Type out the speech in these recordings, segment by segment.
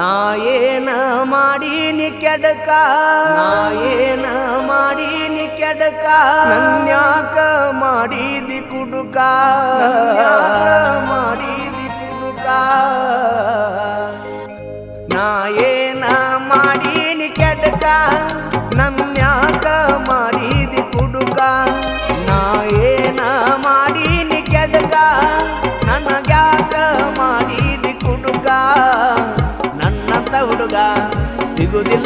ನಾ ಮಾಡಿ ಮಾಡೀನಿ ಕೆಡಕ? ನಾ ಏನ ಮಾಡೀನಿ ಕೆಡಕ? ನನ್ಯಾಕ ಮಾಡಿದಿ ಕುಡುಕ? ಮಾಡಿದಿ ಕುಡುಕ? ನಾ ಮಾಡಿ ಮಾಡೀನಿ ಕೆಡಕ?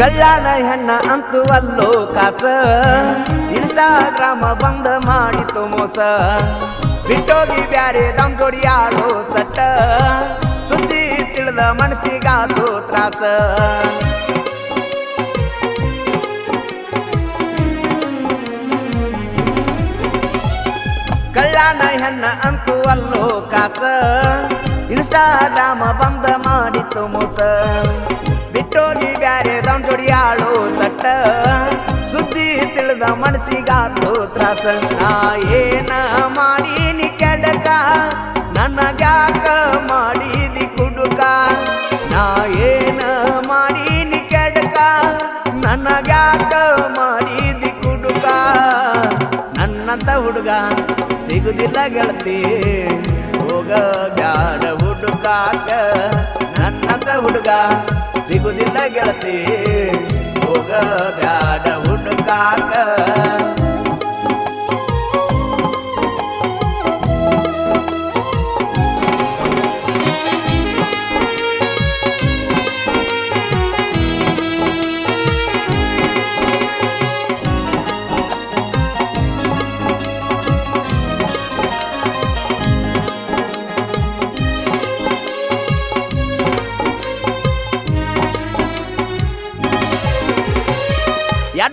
ಕಳ್ಳಾನ ಹೆಣ್ಣ ಅಂತೂ ಕಾಸ. ಇನ್ಸ್ಟಾಗ್ರಾಮ ಬಂದ ಮಾಡಿತು ಮೋಸ. ಬಿಟ್ಟೋಗಿ ಬ್ಯಾರೆ ದಂಗೊಡಿಯಾಗೋ ಸಟ್ಟ. ಸುದ್ದಿ ತಿಳಿದ ಮನಸ್ಸಿಗಾದು ತ್ರಾಸ. ಕಲ್ಯಾಣ ಹೆಣ್ಣ ಅಂತೂ ಅಲ್ಲೋ ಕಾಸ. ಇನ್ಸ್ಟಾಗ್ರಾಮ ಬಂದ ಮಾಡಿತು ಮೋಸ. ಬಿಟ್ಟೋಗಿ ಬ್ಯಾರೆ ದಮ್ ಜೋಡಿ ಆಳೋ ಸಟ್ಟ. ಸುದ್ದಿ ತಿಳಿದ ಮನಸ್ಸಿಗಾತು ತ್ರಾಸ. ನಾ ಏನ ಮಾಡೀನಿ ಕೆಡಕ? ನನಗ್ಯಾಕ ಮಾಡಿದಿ ಕುಡುಕ? ನಾ ಏನ ಮಾಡೀನಿ ಕೆಡಕ? ನನಗ್ಯಾಕ ಮಾಡಿದಿ ಕುಡುಕ? ನನ್ನಂತ ಹುಡುಗ ಸಿಗುದಿಲ್ಲ ಗೆಳತಿ. ಹೋಗ ಬ್ಯಾಡ ಹುಡುಕಾಟ ನನ್ನಂತ ಹುಡುಗ ಸಿಗುದಿಲ್ಲ ಗೆಳತಿ. ಹೋಗ ಬ್ಯಾಡ ಹುಡುಕಾಕ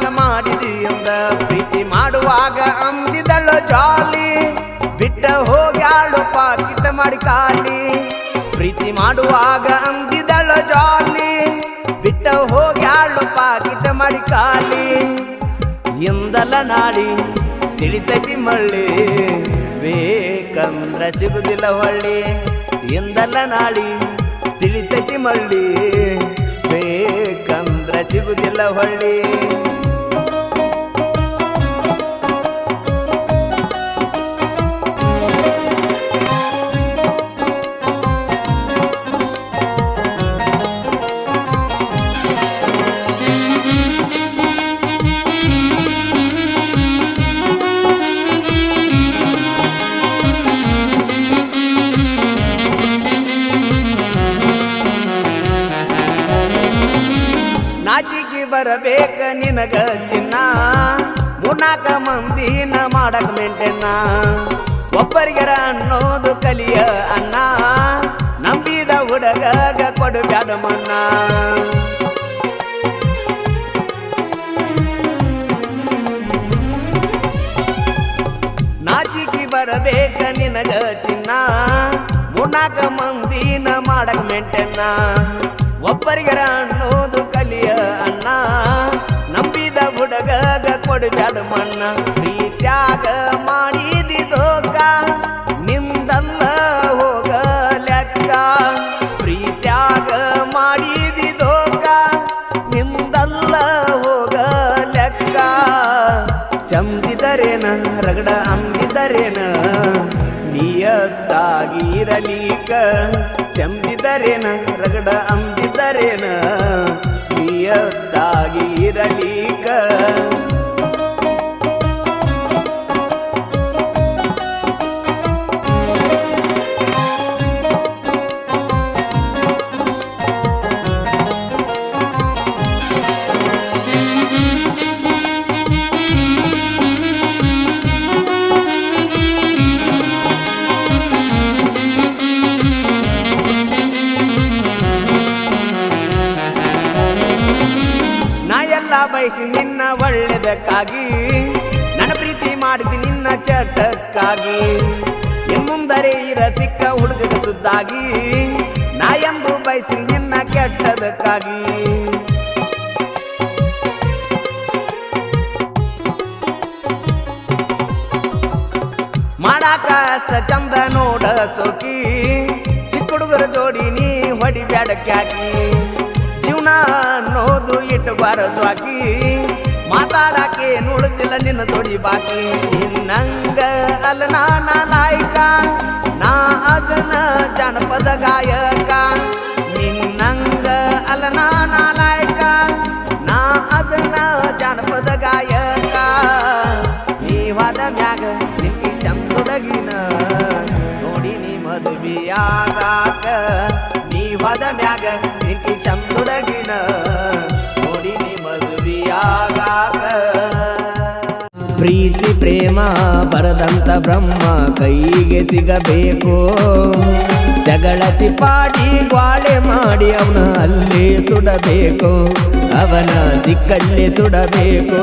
ತೋರ್ಸ್ಲಾರ್ದಂಗ ಮಾಡಿದಿ ಎಂದ ಪ್ರೀತಿ ಮಾಡುವಾಗ ಅಂದಿದಳು ಜಾಲಿ. ಬಿಟ್ಟ ಹೋಗ್ಯಾಳು ಪಾಕಿಟ ಮಾಡಿ ಕಾಲಿ. ಪ್ರೀತಿ ಮಾಡುವಾಗ ಅಂದಿದಳು ಜಾಲಿ. ಬಿಟ್ಟ ಹೋಗ್ಯಾಳು ಪಾಕಿಟ ಮಾಡಿ ಕಾಲಿ. ಇಂದಲ ನಾಡಿ ತಿಳಿತೈತಿ ಮಳ್ಳಿ. ಬೇಕಂದ್ರ ಸಿಗುದಿಲ್ಲ ಹೊಳ್ಳಿ. ಎಂದಲ್ಲ ನಾಡಿ ತಿಳಿತೈತಿ ಮಳ್ಳಿ. ಬೇಕಂದ್ರ ಸಿಗುದಿಲ್ಲ ಹೊಳ್ಳಿ. ಬರಬೇಕ ನಿನಗ ಚಿನ್ನ? ಮುನಾಕ ಮಂದಿನ ಮಾಡಕ್ ಮೆಂಟೆನ್ನ ಒಬ್ಬರಿಗರ ಅನ್ನೋದು ಕಲಿಯ ಅನ್ನ? ನಂಬಿದ ಹುಡುಗಗ ಕೊಡು ಬ್ಯಾಡ ಮಣ್ಣ ನಾಚಿಕಿ ಬರಬೇಕ ನಿನಗ ಚಿನ್ನ? ಮುನಾಕ ಮಂದಿನ ಮಾಡಕ್ ಮೆಂಟೆನ್ನ ಒಬ್ಬರಿಗರ ಅನ್ನೋದು ಕಲಿಯ ಅಣ್ಣ. ನಂಬಿದ ಹುಡುಗಗ ಕೊಡಬ್ಯಾಡ ಮಣ್ಣ ಪ್ರೀತ್ಯಾಗ ಮಾಡಿದಿ ದೋಕ ನಿಂದಲ್ಲ ಹೋಗ ಲೆಕ್ಕ. ಪ್ರೀತ್ಯಾಗ ಮಾಡಿದಿ ದೋಕ ನಿಂದಲ್ಲ ಹೋಗ ಲೆಕ್ಕ. ಚಂದಿದರೇನ ರಗಡ ಅಂದಿದರೇನ? ಪ್ರಿಯತ್ತಾಗಿರಲೀಕ ಚಂಬಿದರೇನ ರಗಡ ಅಂಬಿದರೇನ ಪ್ರಿಯತ್ತಾಗಿರಲೀಕ ಎಲ್ಲ ಬಯಸಿ ನಿನ್ನ ಒಳ್ಳೆದಕ್ಕಾಗಿ. ನನ್ನ ಪ್ರೀತಿ ಮಾಡಿದ ನಿನ್ನ ಚಟಕ್ಕಾಗಿ. ಮುಂದರೆ ಇರ ಸಿಕ್ಕ ಹುಡುಗನ ಸುದ್ದಾಗಿ. ನಾ ಎಂದು ಬಯಸಿ ನಿನ್ನ ಕೆಟ್ಟದಕ್ಕಾಗಿ. ಮಾಡಾಕ ಅಷ್ಟ ಚಂದ ನೋಡ ಸೋಕಿ. ಚಿಕ್ಕ ಹುಡುಗರ ಜೋಡಿ ನೀ ಹೊಡಿಬ್ಯಾಡಕ್ಕಾಕಿ ನೋದು ಇಟ್ಟು ಬರೋದು ಆಕಿ. ಮಾತಾಡಕ್ಕೆ ನೋಡುದಿಲ್ಲ ನಿನ್ನ ತೊಡಿ ಬಾಕಿ. ನಿನ್ನಂಗ ಅಲ್ಲ ನಾನ ಲಾಯಕ ನಾ ಅದನ್ನ ಜನಪದ ಗಾಯಕ. ನಿನ್ನಂಗ ಅಲ್ಲ ನಾನ ಲಾಯಕ ನಾ ಅದನ್ನ ಜನಪದ ಗಾಯಕ. ನೀವಾದ ಮ್ಯಾಗ ನಿಂತಿ ಚಂದೊಡಗಿನ. ನೋಡಿ ನೀ ಮದುವೆಯಾಗಾಕ. ನೀವಾದ ಮ್ಯಾಗ ನಿಂತಿ ಪ್ರೀತಿ, ಪ್ರೇಮ, ಬರದಂತ ಬ್ರಹ್ಮ ಕೈಗೆ ಸಿಗಬೇಕು. ಜಗಳತಿ ಪಾಡಿ ಗ್ವಾಳೆ ಮಾಡಿ ಅವನ ಅಲ್ಲೇ ಸುಡಬೇಕು. ಅವನ ದಿಕ್ಕಲ್ಲೇ ಸುಡಬೇಕು.